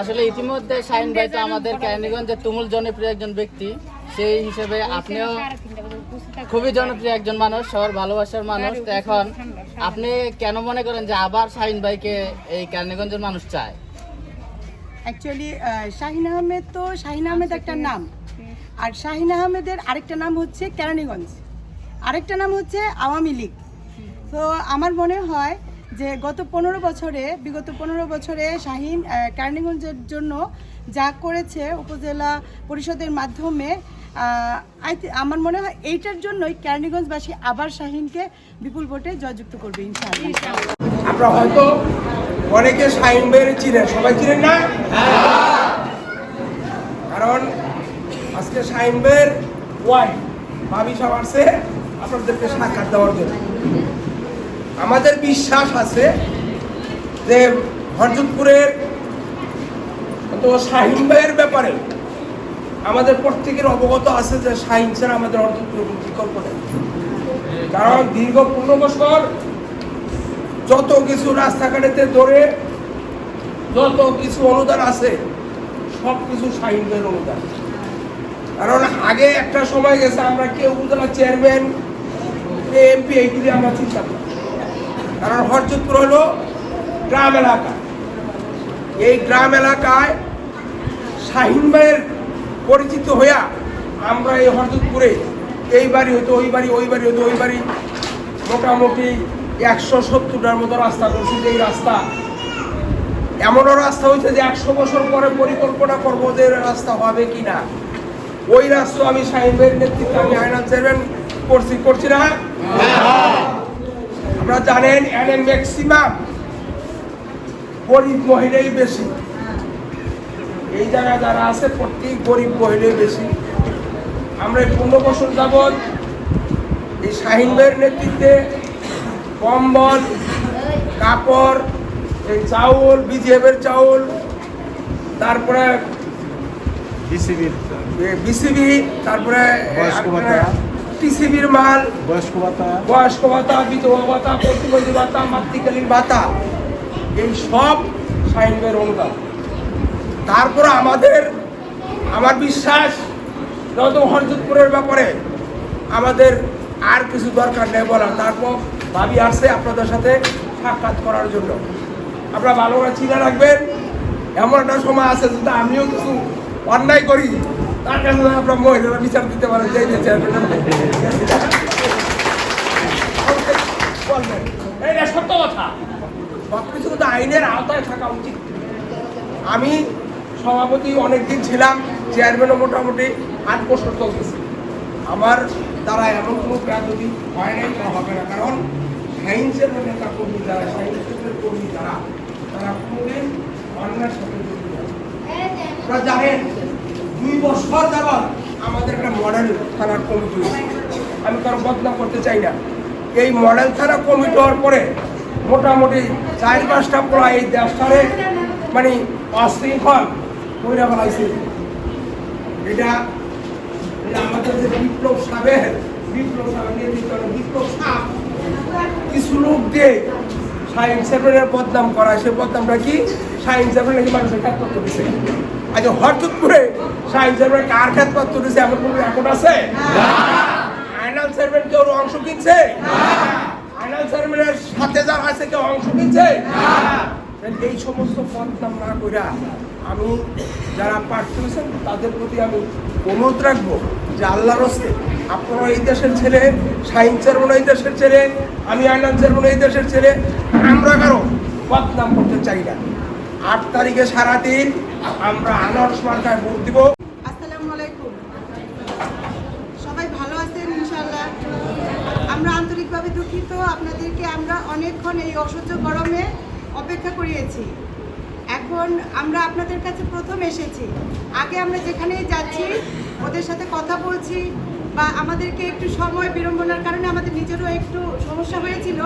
আসলে ইতিমধ্যে শাহিন ভাই তো আমাদের ক্যানিগঞ্জের তুমুল জনপ্রিয় একজন ব্যক্তি। সেই হিসেবে আপনিও খুবই জনপ্রিয় একজন মানুষ সবার ভালোবাসার মানুষ। তো এখন আপনি কেন মনে করেন যে আবার শাহিন ভাইকে এই ক্যানিগঞ্জের মানুষ চায়? অ্যাকচুয়ালি শাহিন আহমেদ তো শাহিন আহমেদ একটা নাম। আর শাহিন আহমেদের আরেকটা নাম হচ্ছে কেরানীগঞ্জ। আরেকটা নাম হচ্ছে আওয়ামী লীগ। তো আমার মনে হয় যে গত পনেরো বছরে, বিগত পনেরো বছরে শাহিন কেরানীগঞ্জের জন্য যা করেছে উপজেলা পরিষদের মাধ্যমে আমার মনে হয় এইটার জন্যই কেরানীগঞ্জবাসী আবার শাহিনকে বিপুল ভোটে জয়যুক্ত করবে আপনারা হয়তো অনেকে শাহিন চিনেন। সবাই চিনেন না? কারণ আজকে শাহিন ওয়াইফ ভাবি সব আপনাদেরকে সাক্ষাৎ দেওয়ার জন্য। আমাদের বিশ্বাস আছে যে হরজতপুরের তো শাহিন ভাইয়ের ব্যাপারে আমাদের প্রত্যেকের অবগত আছে যে শাহিন ছাড়া আমাদের হরজতপুরের কোনো বিকল্প নেই কারণ দীর্ঘ পনেরো বছর যত কিছু রাস্তাঘাটেতে ধরে, যত কিছু অনুদান আছে, সব কিছু সাহিত্যের অনুদান। কারণ আগে একটা সময় গেছে, আমরা কেউ উপজেলা চেয়ারম্যান এমপি এইগুলি আমরা চিন্তা করি। কারণ হরজতপুর হলো গ্রাম এলাকা। এই গ্রাম এলাকায় শাহিন ভাইয়ের পরিচিত হইয়া আমরা এই হরজতপুরে এই বাড়ি হতো ওই বাড়ি ওই বাড়ি হতো ওই বাড়ি মোটামুটি একশো সত্তরটার মতো রাস্তা করছি। যে এই রাস্তা এমনও রাস্তা হয়েছে যে একশো বছর পরে পরিকল্পনা করব যে রাস্তা হবে কি না। ওই রাস্তা আমি ভাইয়ের নেতৃত্বে আমি আয়নাল চেয়ারম্যান করছি করছি না? আপনারা জানেন এনে ম্যাক্সিমাম গরিব মহিলাই বেশি। এই জায়গায় যারা আছে প্রত্যেক গরিব মহিলাই বেশি। আমরা এই পনেরো বছর যাবৎ এই শাহিন ভাইয়ের নেতৃত্বে কম্বল কাপড় এই চাউল বিজিএফের চাউল তারপরে বিসিবির বিসিবি তারপরে। টিসিবির মাল বয়স্ক ভাতা বয়স্ক ভাতা বিধবা ভাতা প্রতিবন্ধী ভাতা মাতৃকালীন ভাতা এই সব সাইনবের অনুদান। তারপরে আমাদের আমার বিশ্বাস যত হরজতপুরের ব্যাপারে আমাদের আর কিছু দরকার নেই বলা তারপর ভাবি আসছে আপনাদের সাথে সাক্ষাৎ করার জন্য। আপনারা ভালো করে চিনে রাখবেন এমন একটা সময় আছে যেটা আমিও কিছু অন্যায় করি। তার কাছে মহিলারা বিচার দিতে পারেন যে সত্য কথা। সবকিছু কিন্তু আইনের আওতায় থাকা উচিত। আমি সভাপতি অনেকদিন ছিলাম চেয়ারম্যানও মোটামুটি আট বছর চলতেছে। আমার দ্বারা এমন কোনো প্রায়োগিক হয় নাই বা হবে না। কারণ সায়েন্সের নেতা কর্মী যারা সায়েন্সের কর্মী যারা তারা কোনোদিন অন্যের সাথে। আপনারা জানেন বছর যাবৎ আমাদের একটা মডেল থানার কমিটি। আমি কারও বদনাম করতে চাই না। এই মডেল থানা কমিটি হওয়ার পরে মোটামুটি চার পাঁচটা পোড়া এই দেশটারে মানে অশৃঙ্খল কইরা ফেলাইছে। এটা আমাদের যে বিপ্লব সাহেব বিপ্লব সাহেব নেতৃত্বে বিপ্লব সাহ কিছু লোক দিয়ে সেভেনের বদনাম করা। সে বদনামটা কি? নাকি মানুষের সাইন সেভেন কার দিছে? এমন কোনো রেকর্ড আছে? কেউ অংশ কিনছে? সাথে যারা আছে কেউ অংশ কিনছে? এই সমস্ত বদনাম না কইরা আমি যারা প্রার্থী হয়েছেন তাদের প্রতি আমি অনুরোধ রাখব যে আল্লাহর হস্তে আপনারা এই দেশের ছেলে সাইন চেয়ারম্যান এই দেশের ছেলে আমি আইনাল চেয়ারম্যান এই দেশের ছেলে আমরা কারও বদনাম করতে চাই না। আট তারিখে সারাদিন আমরা আনারস মার্কায় ভোট দিব। আসসালামু আলাইকুম। সবাই ভালো আছেন ইনশাল্লাহ আমরা আন্তরিকভাবে দুঃখিত। আপনাদেরকে আমরা অনেকক্ষণ এই অসহ্য গরমে অপেক্ষা করিয়েছি। এখন আমরা আপনাদের কাছে প্রথম এসেছি। আগে আমরা যেখানেই যাচ্ছি, ওদের সাথে কথা বলছি বা আমাদেরকে একটু সময় বিড়ম্বনার কারণে আমাদের নিজেরও একটু সমস্যা হয়েছিল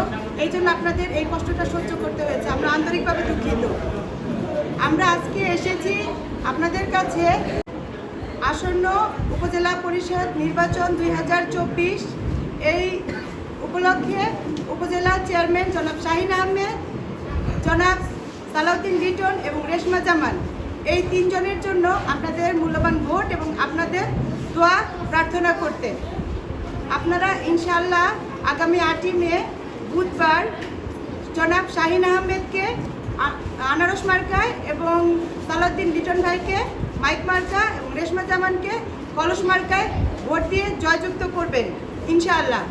এই জন্য আপনাদের এই কষ্টটা সহ্য করতে হয়েছে। আমরা আন্তরিকভাবে দুঃখিত। আমরা আজকে এসেছি আপনাদের কাছে আসন্ন উপজেলা পরিষদ নির্বাচন দুই হাজার চব্বিশ। এই উপলক্ষে উপজেলা চেয়ারম্যান জনাব শাহিন আহমেদ, জনাব সালাউদ্দিন লিটন এবং রেশমা জামান। এই তিনজনের জন্য আপনাদের মূল্যবান ভোট এবং আপনাদের দোয়া প্রার্থনা করতে। আপনারা ইনশাল্লাহ আগামী আটই মে বুধবার জনাব শাহিন আহমেদকে আনারস মার্কায় এবং সালাউদ্দিন লিটন ভাইকে, মাইক মার্কা এবং রেশমা জামানকে কলস মার্কায় ভোট দিয়ে জয়যুক্ত করবেন, ইনশাআল্লাহ।